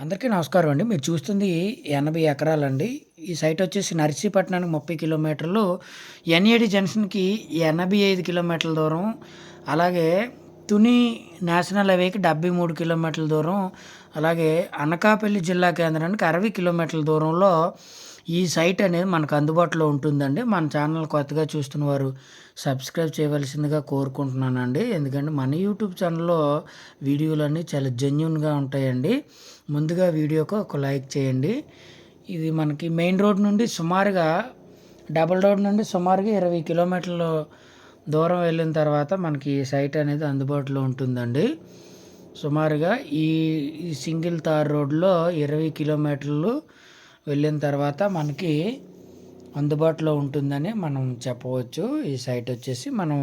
అందరికీ నమస్కారం అండి. మీరు చూస్తుంది ఎనభై ఎకరాలండి. ఈ సైట్ వచ్చేసి నర్సీపట్నానికి ముప్పై కిలోమీటర్లు. ఎన్ఏడి జంక్షన్కి ఎనభై ఐదు కిలోమీటర్ల దూరం. అలాగే తుని నేషనల్ హైవేకి డెబ్బై మూడు కిలోమీటర్ల దూరం. అలాగే అనకాపల్లి జిల్లా కేంద్రానికి అరవై కిలోమీటర్ల దూరంలో ఈ సైట్ అనేది మనకు అందుబాటులో ఉంటుందండి. మన ఛానల్ కొత్తగా చూస్తున్న వారు సబ్స్క్రైబ్ చేయవలసిందిగా కోరుకుంటున్నానండి. ఎందుకంటే మన యూట్యూబ్ ఛానల్లో వీడియోలన్నీ చాలా జెన్యున్గా ఉంటాయండి. ముందుగా వీడియోకు ఒక లైక్ చేయండి. ఇది మనకి మెయిన్ రోడ్ నుండి సుమారుగా డబుల్ రోడ్ నుండి సుమారుగా ఇరవై కిలోమీటర్లు దూరం వెళ్ళిన తర్వాత మనకి ఈ సైట్ అనేది అందుబాటులో ఉంటుందండి. సుమారుగా ఈ ఈ సింగిల్ తార్ రోడ్లో ఇరవై కిలోమీటర్లు వెళ్ళిన తర్వాత మనకి అందుబాటులో ఉంటుందని మనం చెప్పవచ్చు. ఈ సైట్ వచ్చేసి మనం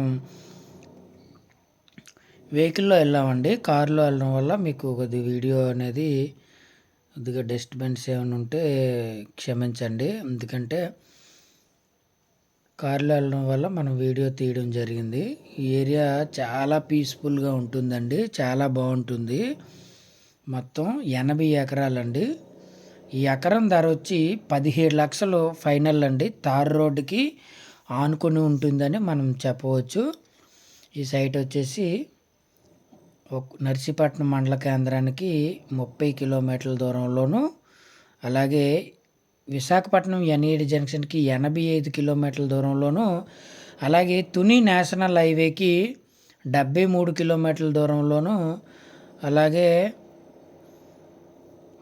వెహికల్లో వెళ్ళామండి. కారులో వెళ్ళడం వల్ల మీకు కొద్ది వీడియో అనేది కొద్దిగా డస్ట్బిన్స్ ఏమైనా ఉంటే క్షమించండి. ఎందుకంటే కారులో వెళ్ళడం వల్ల మనం వీడియో తీయడం జరిగింది. ఈ ఏరియా చాలా పీస్ఫుల్గా ఉంటుందండి. చాలా బాగుంటుంది. మొత్తం ఎనభై ఎకరాలండి. ఈ ఎకరం ధర వచ్చి పదిహేడు లక్షలు ఫైనల్ అండి. తార్ రోడ్డుకి ఆనుకొని ఉంటుందని మనం చెప్పవచ్చు. ఈ సైట్ వచ్చేసి నర్సీపట్నం మండల కేంద్రానికి ముప్పై కిలోమీటర్ల దూరంలోను అలాగే విశాఖపట్నం ఎన్ఈడి జంక్షన్కి ఎనభై ఐదు కిలోమీటర్ల దూరంలోను అలాగే తుని నేషనల్ హైవేకి డెబ్బై మూడు కిలోమీటర్ల దూరంలోను అలాగే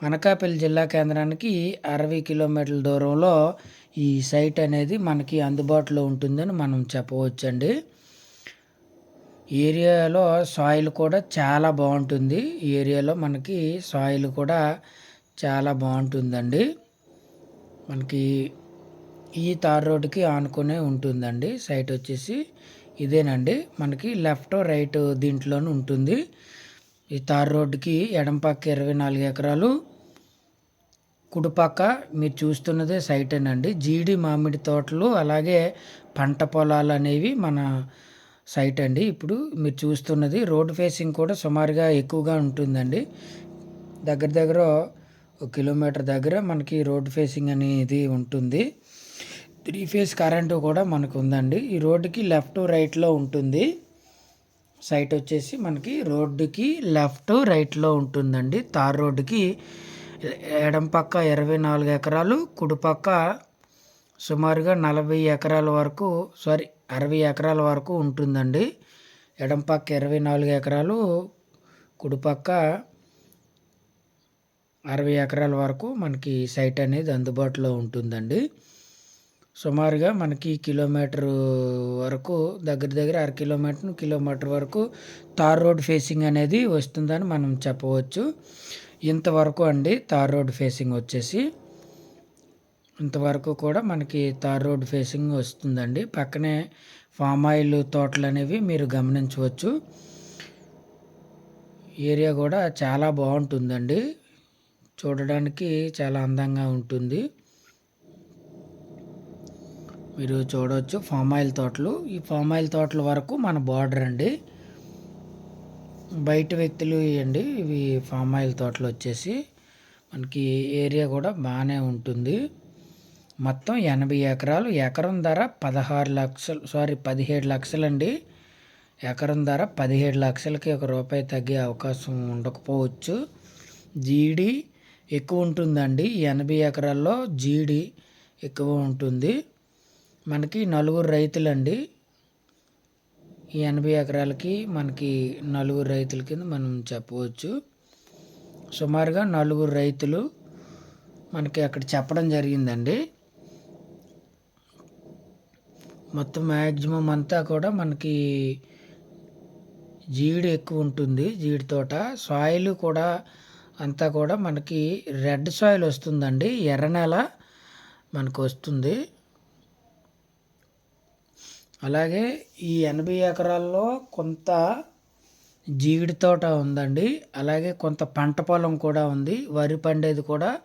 అనకాపల్లి జిల్లా కేంద్రానికి అరవై కిలోమీటర్ల దూరంలో ఈ సైట్ అనేది మనకి అందుబాటులో ఉంటుందని మనం చెప్పవచ్చండి. ఏరియాలో సాయిల్ కూడా చాలా బాగుంటుంది. ఈ ఏరియాలో మనకి సాయిల్ కూడా చాలా బాగుంటుందండి. మనకి ఈ తార్ రోడ్డుకి ఆనుకునే ఉంటుందండి. సైట్ వచ్చేసి ఇదేనండి. మనకి లెఫ్ట్ రైట్ దీంట్లోనే ఉంటుంది. ఈ తార్ రోడ్డుకి ఎడం పక్క ఇరవై నాలుగు ఎకరాలు. కుడిపక్క మీరు చూస్తున్నదే సైటేనండి. జీడి మామిడి తోటలు అలాగే పంట పొలాలు అనేవి మన సైట్ అండి. ఇప్పుడు మీరు చూస్తున్నది రోడ్ ఫేసింగ్ కూడా సుమారుగా ఎక్కువగా ఉంటుందండి. దగ్గర దగ్గర ఒక కిలోమీటర్ దగ్గర మనకి రోడ్ ఫేసింగ్ అనేది ఉంటుంది. త్రీ ఫేస్ కరెంటు కూడా మనకు ఉందండి. ఈ రోడ్డుకి లెఫ్ట్ రైట్లో ఉంటుంది. సైట్ వచ్చేసి మనకి రోడ్డుకి లెఫ్ట్ రైట్లో ఉంటుందండి. తార్ రోడ్డుకి ఎడం పక్క ఇరవై నాలుగు ఎకరాలు కుడిపక్క సుమారుగా నలభై ఎకరాల వరకు సారీ అరవై ఎకరాల వరకు ఉంటుందండి. ఎడం పక్క ఇరవై నాలుగు ఎకరాలు కుడిపక్క అరవై ఎకరాల వరకు మనకి సైట్ అనేది అందుబాటులో ఉంటుందండి. సుమారుగా మనకి కిలోమీటర్ వరకు దగ్గర దగ్గర అర కిలోమీటర్ కిలోమీటర్ వరకు తార్ రోడ్ ఫేసింగ్ అనేది వస్తుందని మనం చెప్పవచ్చు. ఇంతవరకు అండి తార్ రోడ్ ఫేసింగ్ వచ్చేసి. ఇంతవరకు కూడా మనకి తార్ రోడ్ ఫేసింగ్ వస్తుందండి. పక్కనే ఫామ్ ఆయిల్ తోటలు అనేవి మీరు గమనించవచ్చు. ఏరియా కూడా చాలా బాగుంటుందండి. చూడడానికి చాలా అందంగా ఉంటుంది. మీరు చూడవచ్చు ఫామ్ ఆయిల్ తోటలు. ఈ ఫామ్ ఆయిల్ తోటల వరకు మన బార్డర్ అండి. బయట వ్యక్తులు ఇవ్వండి ఇవి ఫామ్ ఆయిల్ తోటలు వచ్చేసి. మనకి ఏరియా కూడా బాగానే ఉంటుంది. మొత్తం ఎనభై ఎకరాలు ఎకరం ధర పదహారు లక్షలు సారీ పదిహేడు లక్షలండి. ఎకరం ధర పదిహేడు లక్షలకి ఒక రూపాయి తగ్గే అవకాశం ఉండకపోవచ్చు. జీడి ఎక్కువ ఉంటుందండి. ఎనభై ఎకరాల్లో జీడి ఎక్కువ ఉంటుంది. మనకి నలుగురు రైతులండి. ఈ ఎనభై ఎకరాలకి మనకి నలుగురు రైతుల కింద మనం చెప్పవచ్చు. సుమారుగా నలుగురు రైతులు మనకి అక్కడ చెప్పడం జరిగిందండి. మొత్తం మ్యాక్సిమం అంతా కూడా మనకి జీడి ఎక్కువ ఉంటుంది జీడి తోట. సాయిల్ కూడా అంతా కూడా మనకి రెడ్ సాయిల్ వస్తుందండి. ఎర్ర నేల మనకు వస్తుంది. అలాగే ఈ ఎనభై ఎకరాల్లో కొంత జీడి తోట ఉందండి. అలాగే కొంత పంట పొలం కూడా ఉంది. వరి పండేది కూడా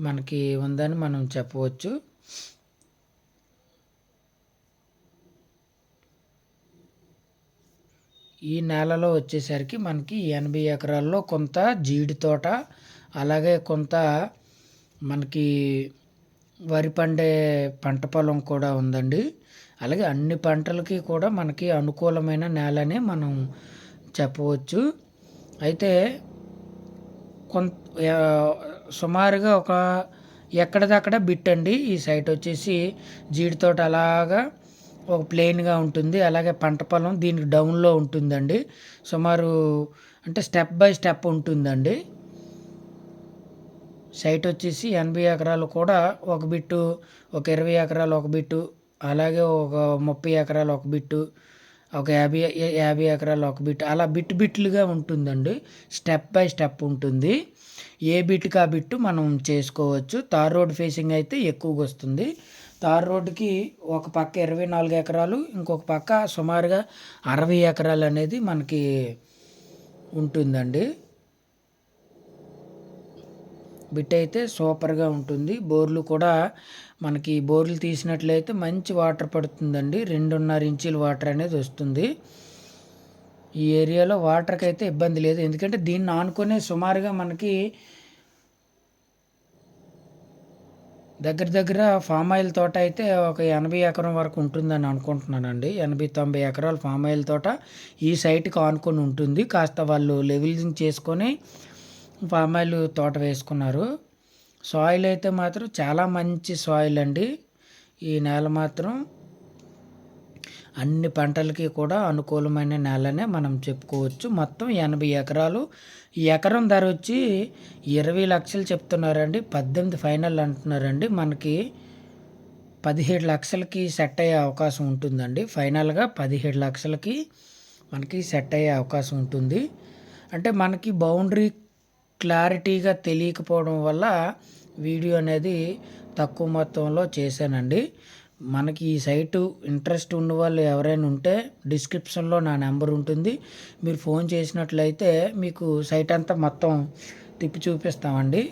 మనకి ఉందని మనం చెప్పవచ్చు. ఈ నేలలో వచ్చేసరికి మనకి ఎనభై ఎకరాల్లో కొంత జీడి తోట అలాగే కొంత మనకి వరి పండే పంట పొలం కూడా ఉందండి. అలాగే అన్ని పంటలకి కూడా మనకి అనుకూలమైన నేలని మనం చెప్పవచ్చు. అయితే కొంత సుమారుగా ఒక ఎక్కడిదక్కడ బిట్ అండి. ఈ సైట్ వచ్చేసి జీడి తోట అలాగా ఒక ప్లెయిన్గా ఉంటుంది. అలాగే పంట పొలం దీనికి డౌన్లో ఉంటుందండి. సుమారు అంటే స్టెప్ బై స్టెప్ ఉంటుందండి. సైట్ వచ్చేసి ఎనభై ఎకరాలు కూడా ఒక బిట్టు ఒక ఇరవై ఎకరాలు ఒక బిట్టు అలాగే ఒక ముప్పై ఎకరాలు ఒక బిట్టు ఒక యాభై యాభై ఎకరాలు ఒక బిట్ అలా బిట్ బిట్లుగా ఉంటుందండి. స్టెప్ బై స్టెప్ ఉంటుంది. ఏ బిట్కి ఆ బిట్టు మనం చేసుకోవచ్చు. తార్ రోడ్ ఫేసింగ్ అయితే ఎక్కువగా వస్తుంది. తార్ రోడ్డుకి ఒక పక్క ఇరవై నాలుగు ఎకరాలు ఇంకొక పక్క సుమారుగా అరవై ఎకరాలు అనేది మనకి ఉంటుందండి. బిట్ అయితే సూపర్గా ఉంటుంది. బోర్లు కూడా మనకి బోర్లు తీసినట్లయితే మంచి వాటర్ పడుతుందండి. రెండున్నర ఇంచీల వాటర్ అనేది వస్తుంది. ఈ ఏరియాలో వాటర్కి అయితే ఇబ్బంది లేదు. ఎందుకంటే దీన్ని ఆనుకునే సుమారుగా మనకి దగ్గర దగ్గర ఫామ్ ఆయిల్ తోట అయితే ఒక ఎనభై ఎకరం వరకు ఉంటుందని అనుకుంటున్నానండి. ఎనభై తొంభై ఎకరాల ఫామ్ ఆయిల్ తోట ఈ సైట్కి ఆనుకొని ఉంటుంది. కాస్త వాళ్ళు లెవెలింగ్ చేసుకొని ఫామ్ ఆయిల్ తోట వేసుకున్నారు. సాయిల్ అయితే మాత్రం చాలా మంచి సాయిల్ అండి. ఈ నేల మాత్రం అన్ని పంటలకి కూడా అనుకూలమైన నేలనే మనం చెప్పుకోవచ్చు. మొత్తం ఎనభై ఎకరాలు. ఎకరం ధర వచ్చి ఇరవై లక్షలు చెప్తున్నారండి. పద్దెనిమిది ఫైనల్ అంటున్నారండి. మనకి పదిహేడు లక్షలకి సెట్ అయ్యే అవకాశం ఉంటుందండి. ఫైనల్గా పదిహేడు లక్షలకి మనకి సెట్ అయ్యే అవకాశం ఉంటుంది. అంటే మనకి బౌండరీ క్లారిటీగా తెలియకపోవడం వల్ల వీడియో అనేది తక్కువ మొత్తంలో చేశానండి. మనకి ఈ సైటు ఇంట్రెస్ట్ ఉన్న వాళ్ళు ఎవరైనా ఉంటే డిస్క్రిప్షన్లో నా నెంబర్ ఉంటుంది. మీరు ఫోన్ చేసినట్లయితే మీకు సైట్ అంతా మొత్తం తిప్పి చూపిస్తామండి.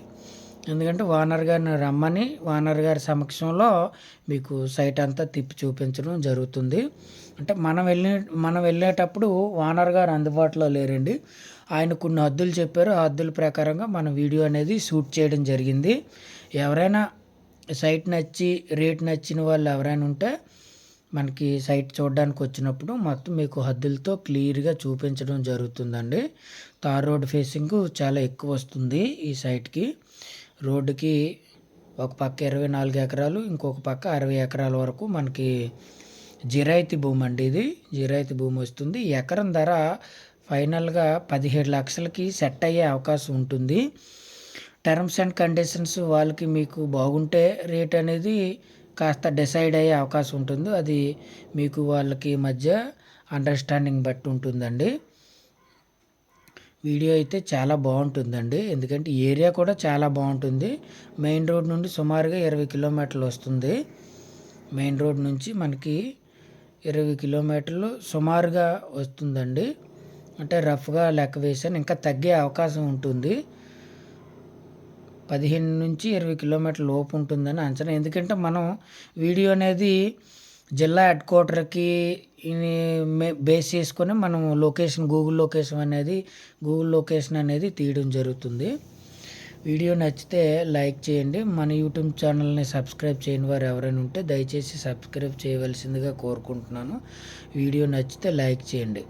ఎందుకంటే వానర్ గారిని రమ్మని వానర్ గారి సమక్షంలో మీకు సైట్ అంతా తిప్పి చూపించడం జరుగుతుంది. అంటే మనం వెళ్ళి మనం వెళ్ళేటప్పుడు వానర్ గారు అందుబాటులో లేరండి. ఆయన కొన్ని హద్దులు చెప్పారు. ఆ హద్దుల ప్రకారంగా మన వీడియో అనేది షూట్ చేయడం జరిగింది. ఎవరైనా సైట్ నచ్చి రేట్ నచ్చిన వాళ్ళు ఎవరైనా ఉంటే మనకి సైట్ చూడడానికి వచ్చినప్పుడు మొత్తం మీకు హద్దులతో క్లియర్గా చూపించడం జరుగుతుందండి. తార్ రోడ్ ఫేసింగ్ చాలా ఎక్కువ వస్తుంది ఈ సైట్కి. రోడ్డుకి ఒక పక్క ఇరవై నాలుగు ఎకరాలు ఇంకొక పక్క అరవై ఎకరాల వరకు మనకి జిరాయితీ భూమి అండి ఇది. జిరాయితీ భూమి వస్తుంది. ఎకరం ధర ఫైనల్గా పదిహేడు లక్షలకి సెట్ అయ్యే అవకాశం ఉంటుంది. టర్మ్స్ అండ్ కండిషన్స్ వాళ్ళకి మీకు బాగుంటే రేట్ అనేది కాస్త డిసైడ్ అయ్యే అవకాశం ఉంటుంది. అది మీకు వాళ్ళకి మధ్య అండర్స్టాండింగ్ బట్టి ఉంటుందండి. వీడియో అయితే చాలా బాగుంటుందండి. ఎందుకంటే ఏరియా కూడా చాలా బాగుంటుంది. మెయిన్ రోడ్ నుండి సుమారుగా ఇరవై కిలోమీటర్లు వస్తుంది. మెయిన్ రోడ్ నుంచి మనకి ఇరవై కిలోమీటర్లు సుమారుగా వస్తుందండి. అంటే రఫ్గా లెక్క వేసాను. ఇంకా తగ్గే అవకాశం ఉంటుంది. పదిహేను నుంచి ఇరవై కిలోమీటర్ల లోపు ఉంటుందని అంచనా. ఎందుకంటే మనం వీడియో అనేది జిల్లా హెడ్ క్వార్టర్కి బేస్ చేసుకొని మనం లొకేషన్ గూగుల్ లొకేషన్ అనేది గూగుల్ లొకేషన్ అనేది తీయడం జరుగుతుంది. వీడియో నచ్చితే లైక్ చేయండి. మన యూట్యూబ్ ఛానల్ని సబ్స్క్రైబ్ చేయని వారు ఎవరైనా ఉంటే దయచేసి సబ్స్క్రైబ్ చేయవలసిందిగా కోరుకుంటున్నాను. వీడియో నచ్చితే లైక్ చేయండి.